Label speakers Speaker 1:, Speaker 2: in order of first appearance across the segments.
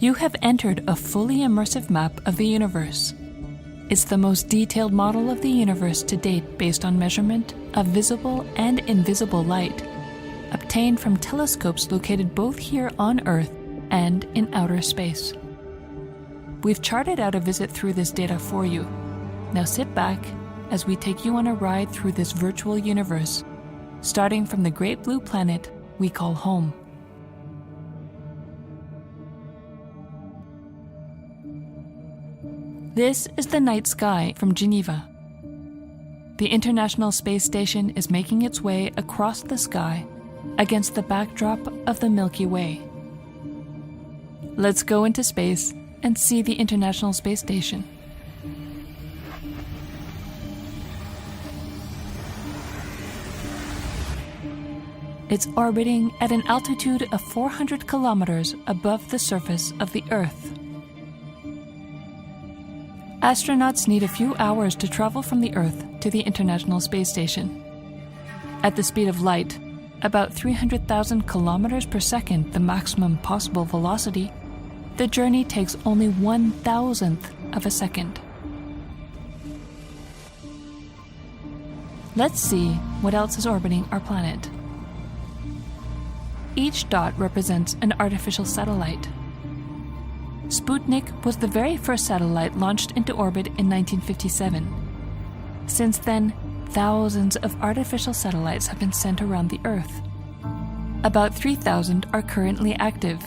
Speaker 1: You have entered a fully immersive map of the universe. It's the most detailed model of the universe to date based on measurement of visible and invisible light, obtained from telescopes located both here on Earth and in outer space. We've charted out a visit through this data for you. Now sit back as we take you on a ride through this virtual universe, starting from the great blue planet we call home. This is the night sky from Geneva. The International Space Station is making its way across the sky against the backdrop of the Milky Way. Let's go into space and see the International Space Station. It's orbiting at an altitude of 400 kilometers above the surface of the Earth. Astronauts need a few hours to travel from the Earth to the International Space Station. At the speed of light, about 300,000 kilometers per second, the maximum possible velocity, the journey takes only one thousandth of a second. Let's see what else is orbiting our planet. Each dot represents an artificial satellite. Sputnik was the very first satellite launched into orbit in 1957. Since then, thousands of artificial satellites have been sent around the Earth. About 3,000 are currently active.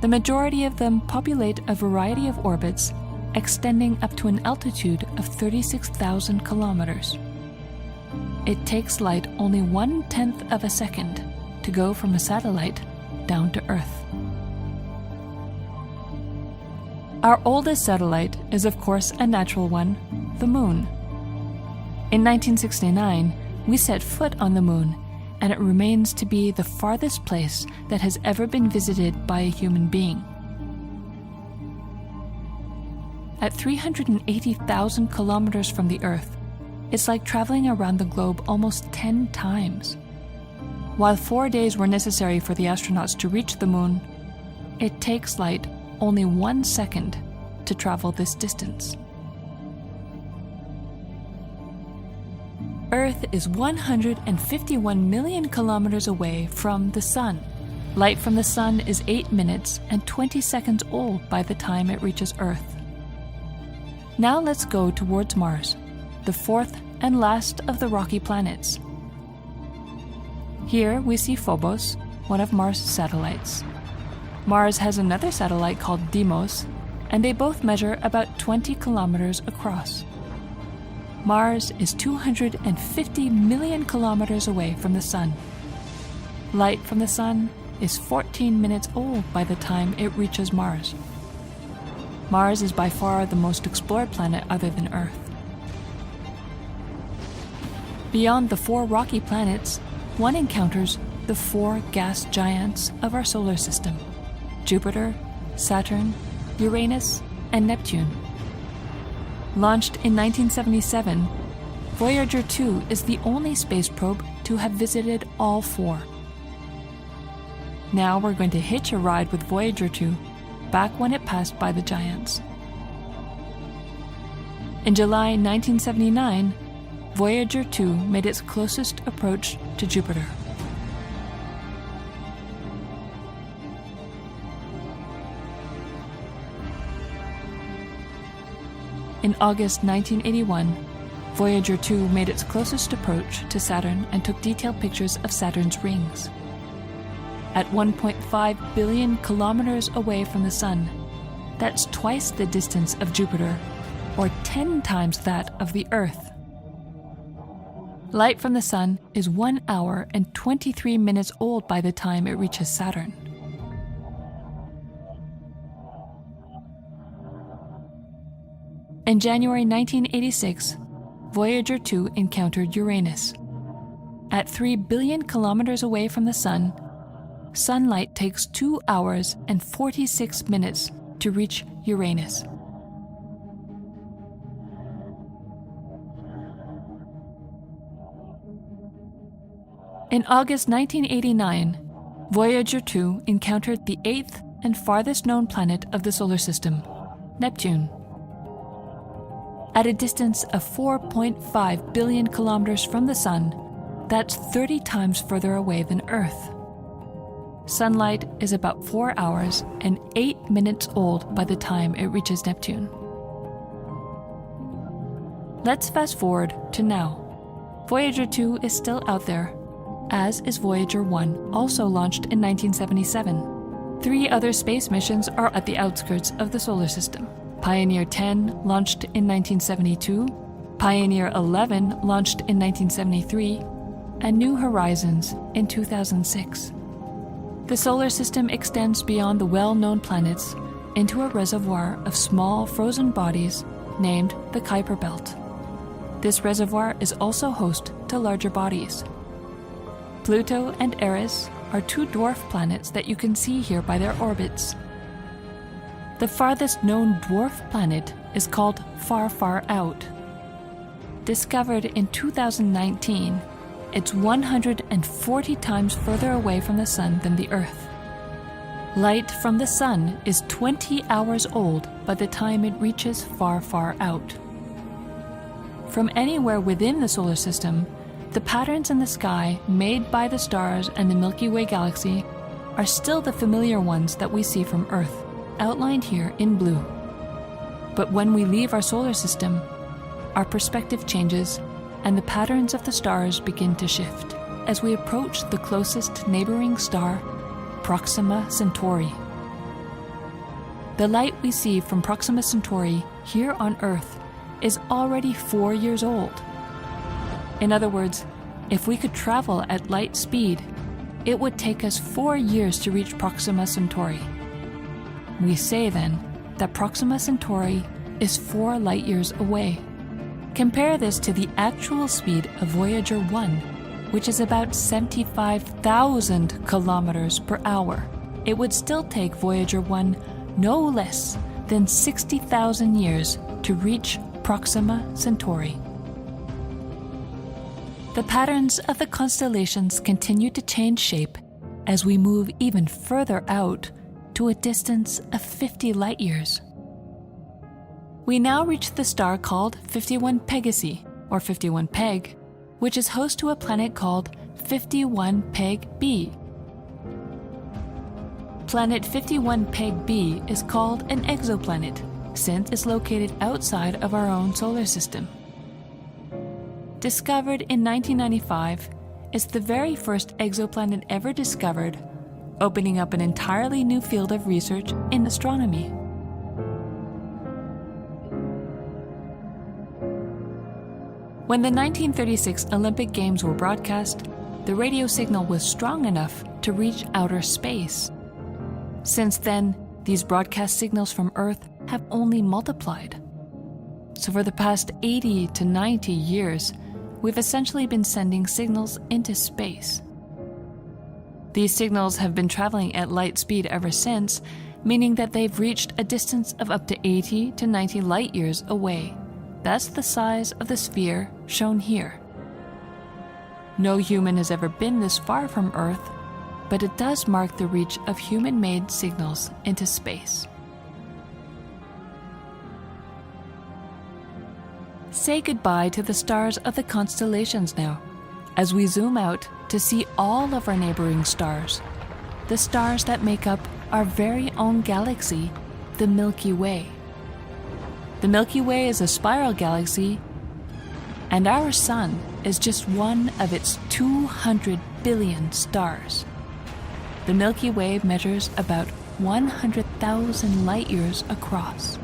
Speaker 1: The majority of them populate a variety of orbits extending up to an altitude of 36,000 kilometers. It takes light only one tenth of a second to go from a satellite down to Earth. Our oldest satellite is, of course, a natural one the Moon. In 1969, we set foot on the Moon, and it remains to be the farthest place that has ever been visited by a human being. At 380,000 kilometers from the Earth, it's like traveling around the globe almost 10 times. While four days were necessary for the astronauts to reach the moon, it takes light only one second to travel this distance. Earth is 151 million kilometers away from the Sun. Light from the Sun is 8 minutes and 20 seconds old by the time it reaches Earth. Now let's go towards Mars, the fourth and last of the rocky planets. Here we see Phobos, one of Mars' satellites. Mars has another satellite called Deimos, and they both measure about 20 kilometers across. Mars is 250 million kilometers away from the Sun. Light from the Sun is 14 minutes old by the time it reaches Mars. Mars is by far the most explored planet other than Earth. Beyond the four rocky planets, one encounters the four gas giants of our solar system Jupiter, Saturn, Uranus, and Neptune. Launched in 1977, Voyager 2 is the only space probe to have visited all four. Now we're going to hitch a ride with Voyager 2 back when it passed by the giants. In July 1979, Voyager 2 made its closest approach to Jupiter. In August 1981, Voyager 2 made its closest approach to Saturn and took detailed pictures of Saturn's rings. At 1.5 billion kilometers away from the Sun, that's twice the distance of Jupiter, or 10 times that of the Earth. Light from the Sun is 1 hour and 23 minutes old by the time it reaches Saturn. In January 1986, Voyager 2 encountered Uranus. At 3 billion kilometers away from the Sun, sunlight takes 2 hours and 46 minutes to reach Uranus. In August 1989, Voyager 2 encountered the eighth and farthest known planet of the solar system, Neptune. At a distance of 4.5 billion kilometers from the Sun, that's 30 times further away than Earth. Sunlight is about 4 hours and 8 minutes old by the time it reaches Neptune. Let's fast forward to now. Voyager 2 is still out there, as is Voyager 1, also launched in 1977. Three other space missions are at the outskirts of the solar system. Pioneer 10, launched in 1972, Pioneer 11, launched in 1973, and New Horizons in 2006. The solar system extends beyond the well known planets into a reservoir of small frozen bodies named the Kuiper Belt. This reservoir is also host to larger bodies. Pluto and Eris are two dwarf planets that you can see here by their orbits. The farthest known dwarf planet is called Far Far Out. Discovered in 2019, it's 140 times further away from the Sun than the Earth. Light from the Sun is 20 hours old by the time it reaches far, far out. From anywhere within the solar system, the patterns in the sky made by the stars and the Milky Way galaxy are still the familiar ones that we see from Earth, outlined here in blue. But when we leave our solar system, our perspective changes and the patterns of the stars begin to shift as we approach the closest neighboring star, Proxima Centauri. The light we see from Proxima Centauri here on Earth is already four years old. In other words, if we could travel at light speed, it would take us four years to reach Proxima Centauri. We say then that Proxima Centauri is four light years away. Compare this to the actual speed of Voyager 1, which is about 75,000 kilometers per hour. It would still take Voyager 1 no less than 60,000 years to reach Proxima Centauri. The patterns of the constellations continue to change shape as we move even further out to a distance of 50 light years. We now reach the star called 51 Pegasi, or 51 Peg, which is host to a planet called 51 Peg b. Planet 51 Peg b is called an exoplanet since it's located outside of our own solar system. Discovered in 1995, it's the very first exoplanet ever discovered, opening up an entirely new field of research in astronomy. When the 1936 Olympic Games were broadcast, the radio signal was strong enough to reach outer space. Since then, these broadcast signals from Earth have only multiplied. So, for the past 80 to 90 years, we've essentially been sending signals into space. These signals have been traveling at light speed ever since, meaning that they've reached a distance of up to 80 to 90 light years away. That's the size of the sphere shown here. No human has ever been this far from Earth, but it does mark the reach of human made signals into space. Say goodbye to the stars of the constellations now, as we zoom out to see all of our neighboring stars, the stars that make up our very own galaxy, the Milky Way. The Milky Way is a spiral galaxy, and our Sun is just one of its 200 billion stars. The Milky Way measures about 100,000 light years across.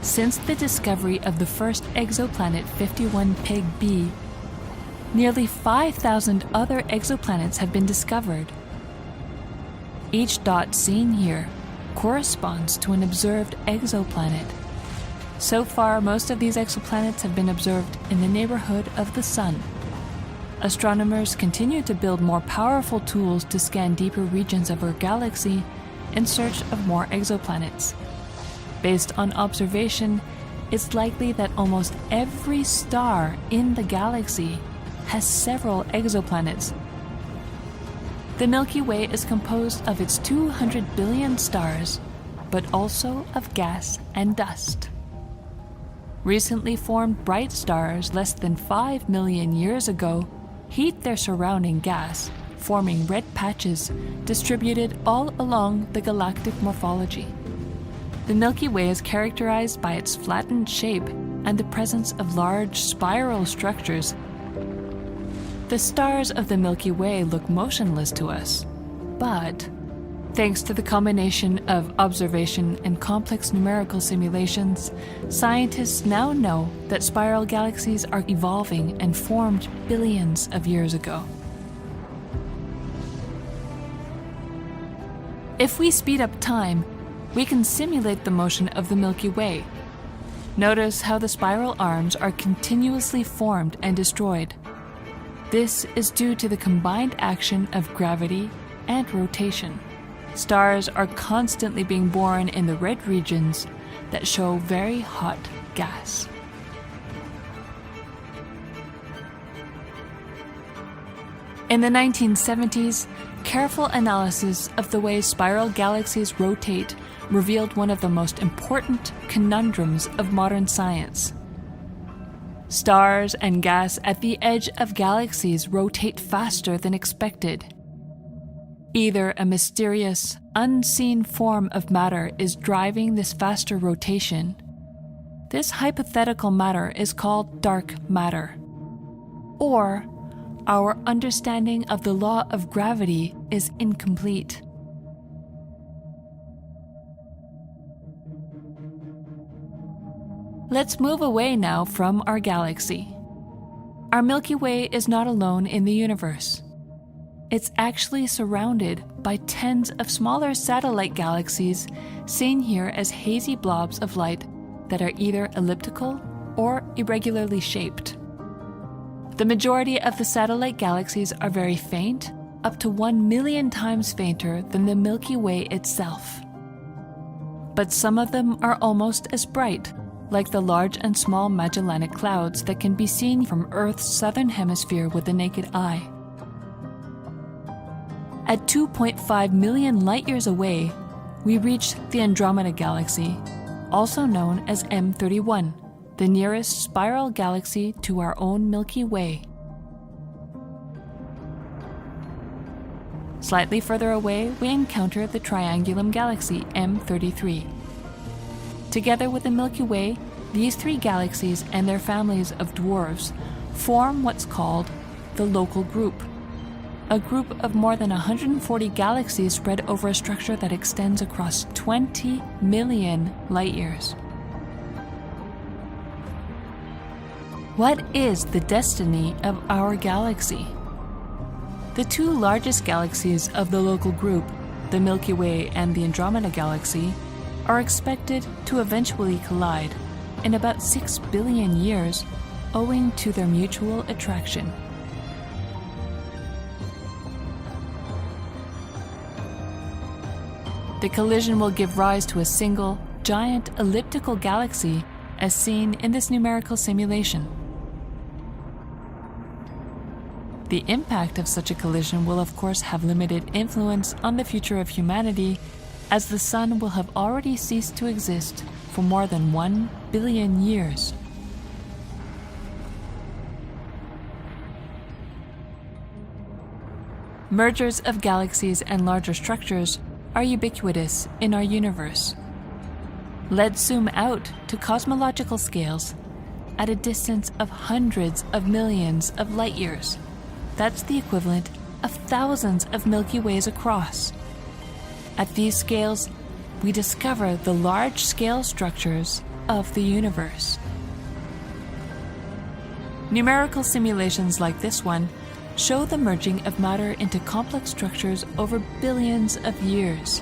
Speaker 1: Since the discovery of the first exoplanet 51 Peg b, nearly 5,000 other exoplanets have been discovered. Each dot seen here corresponds to an observed exoplanet. So far, most of these exoplanets have been observed in the neighborhood of the Sun. Astronomers continue to build more powerful tools to scan deeper regions of our galaxy in search of more exoplanets. Based on observation, it's likely that almost every star in the galaxy has several exoplanets. The Milky Way is composed of its 200 billion stars, but also of gas and dust. Recently formed bright stars less than 5 million years ago heat their surrounding gas, forming red patches distributed all along the galactic morphology. The Milky Way is characterized by its flattened shape and the presence of large spiral structures. The stars of the Milky Way look motionless to us, but thanks to the combination of observation and complex numerical simulations, scientists now know that spiral galaxies are evolving and formed billions of years ago. If we speed up time, we can simulate the motion of the Milky Way. Notice how the spiral arms are continuously formed and destroyed. This is due to the combined action of gravity and rotation. Stars are constantly being born in the red regions that show very hot gas. In the 1970s, careful analysis of the way spiral galaxies rotate revealed one of the most important conundrums of modern science. Stars and gas at the edge of galaxies rotate faster than expected. Either a mysterious, unseen form of matter is driving this faster rotation. This hypothetical matter is called dark matter. Or our understanding of the law of gravity is incomplete. Let's move away now from our galaxy. Our Milky Way is not alone in the universe. It's actually surrounded by tens of smaller satellite galaxies, seen here as hazy blobs of light that are either elliptical or irregularly shaped. The majority of the satellite galaxies are very faint, up to 1 million times fainter than the Milky Way itself. But some of them are almost as bright, like the large and small Magellanic Clouds that can be seen from Earth's southern hemisphere with the naked eye. At 2.5 million light years away, we reach the Andromeda Galaxy, also known as M31 the nearest spiral galaxy to our own Milky Way. Slightly further away, we encounter the Triangulum Galaxy M33. Together with the Milky Way, these three galaxies and their families of dwarfs form what's called the Local Group, a group of more than 140 galaxies spread over a structure that extends across 20 million light years. What is the destiny of our galaxy? The two largest galaxies of the local group, the Milky Way and the Andromeda Galaxy, are expected to eventually collide in about 6 billion years owing to their mutual attraction. The collision will give rise to a single, giant elliptical galaxy as seen in this numerical simulation. The impact of such a collision will, of course, have limited influence on the future of humanity, as the Sun will have already ceased to exist for more than one billion years. Mergers of galaxies and larger structures are ubiquitous in our universe. Let's zoom out to cosmological scales at a distance of hundreds of millions of light years. That's the equivalent of thousands of Milky Ways across. At these scales, we discover the large scale structures of the universe. Numerical simulations like this one show the merging of matter into complex structures over billions of years.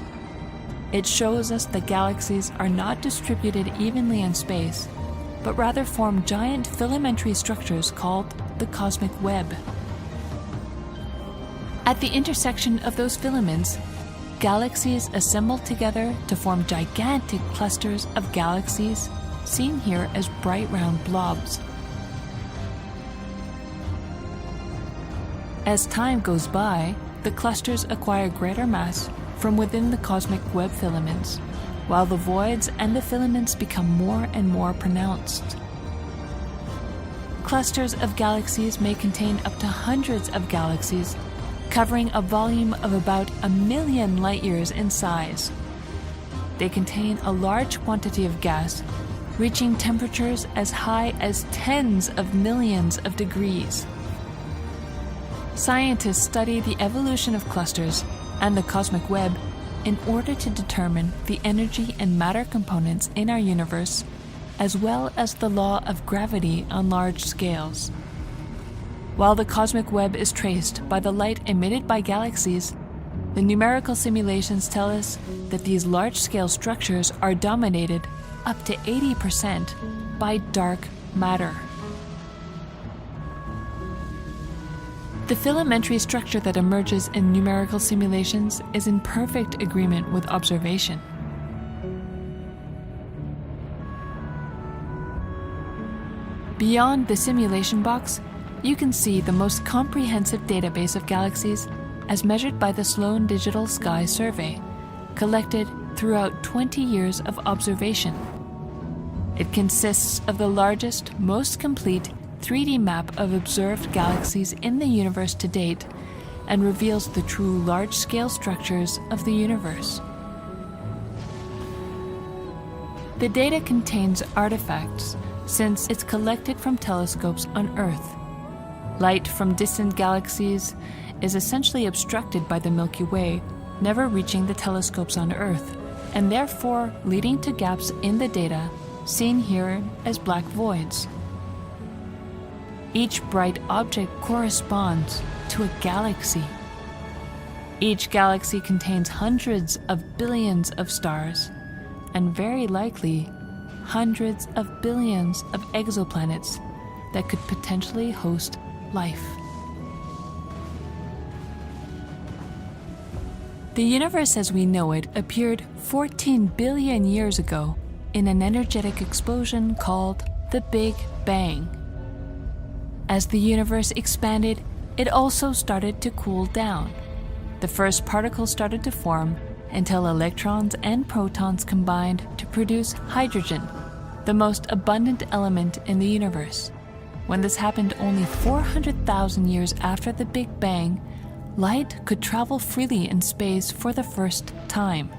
Speaker 1: It shows us that galaxies are not distributed evenly in space, but rather form giant filamentary structures called the cosmic web. At the intersection of those filaments, galaxies assemble together to form gigantic clusters of galaxies, seen here as bright round blobs. As time goes by, the clusters acquire greater mass from within the cosmic web filaments, while the voids and the filaments become more and more pronounced. Clusters of galaxies may contain up to hundreds of galaxies, covering a volume of about a million light years in size. They contain a large quantity of gas, reaching temperatures as high as tens of millions of degrees. Scientists study the evolution of clusters and the cosmic web in order to determine the energy and matter components in our universe, as well as the law of gravity on large scales. While the cosmic web is traced by the light emitted by galaxies, the numerical simulations tell us that these large scale structures are dominated up to 80% by dark matter. The filamentary structure that emerges in numerical simulations is in perfect agreement with observation. Beyond the simulation box, you can see the most comprehensive database of galaxies as measured by the Sloan Digital Sky Survey, collected throughout 20 years of observation. It consists of the largest, most complete 3D map of observed galaxies in the universe to date and reveals the true large scale structures of the universe. The data contains artifacts since it's collected from telescopes on Earth. Light from distant galaxies is essentially obstructed by the Milky Way, never reaching the telescopes on Earth, and therefore leading to gaps in the data, seen here as black voids. Each bright object corresponds to a galaxy. Each galaxy contains hundreds of billions of stars, and very likely hundreds of billions of exoplanets that could potentially host life. The universe as we know it appeared 14 billion years ago in an energetic explosion called the Big Bang. As the universe expanded, it also started to cool down. The first particles started to form until electrons and protons combined to produce hydrogen, the most abundant element in the universe. When this happened only 400,000 years after the Big Bang, light could travel freely in space for the first time.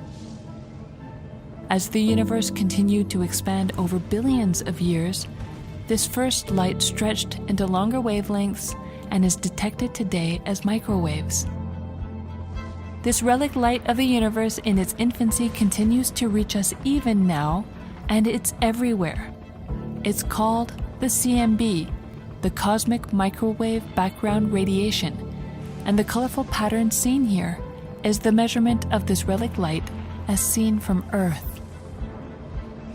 Speaker 1: As the universe continued to expand over billions of years, this first light stretched into longer wavelengths and is detected today as microwaves. This relic light of the universe in its infancy continues to reach us even now, and it's everywhere. It's called the CMB, the cosmic microwave background radiation, and the colorful pattern seen here is the measurement of this relic light as seen from Earth.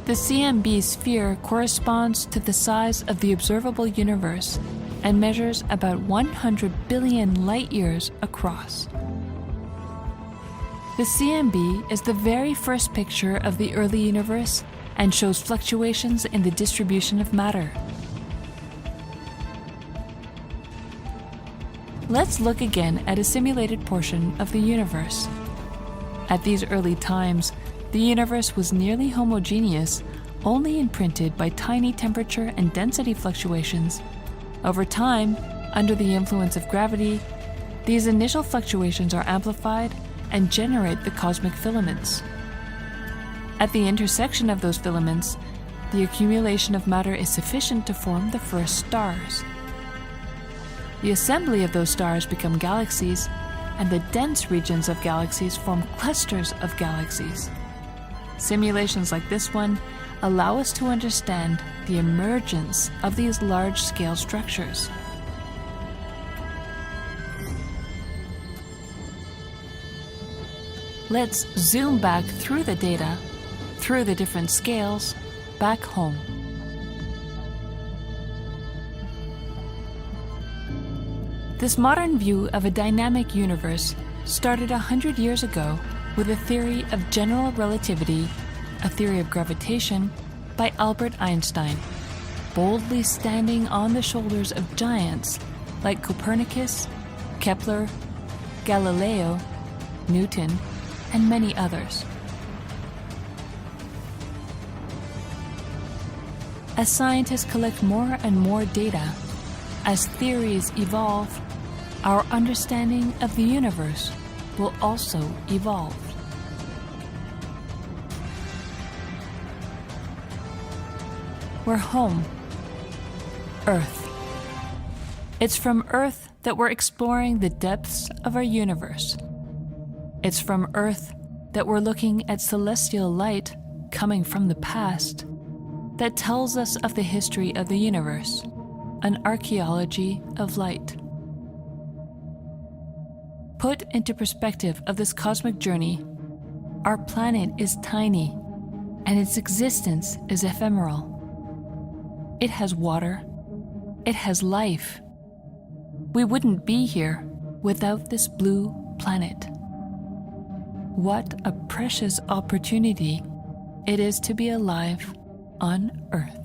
Speaker 1: The CMB sphere corresponds to the size of the observable universe and measures about 100 billion light years across. The CMB is the very first picture of the early universe and shows fluctuations in the distribution of matter. Let's look again at a simulated portion of the universe. At these early times, the universe was nearly homogeneous, only imprinted by tiny temperature and density fluctuations. Over time, under the influence of gravity, these initial fluctuations are amplified and generate the cosmic filaments. At the intersection of those filaments, the accumulation of matter is sufficient to form the first stars. The assembly of those stars become galaxies, and the dense regions of galaxies form clusters of galaxies. Simulations like this one allow us to understand the emergence of these large scale structures. Let's zoom back through the data, through the different scales, back home. This modern view of a dynamic universe started a hundred years ago with a theory of general relativity, a theory of gravitation, by Albert Einstein, boldly standing on the shoulders of giants like Copernicus, Kepler, Galileo, Newton, and many others. As scientists collect more and more data, as theories evolve, our understanding of the universe will also evolve. We're home. Earth. It's from Earth that we're exploring the depths of our universe. It's from Earth that we're looking at celestial light coming from the past that tells us of the history of the universe, an archaeology of light. Put into perspective of this cosmic journey, our planet is tiny and its existence is ephemeral. It has water, it has life. We wouldn't be here without this blue planet. What a precious opportunity it is to be alive on Earth.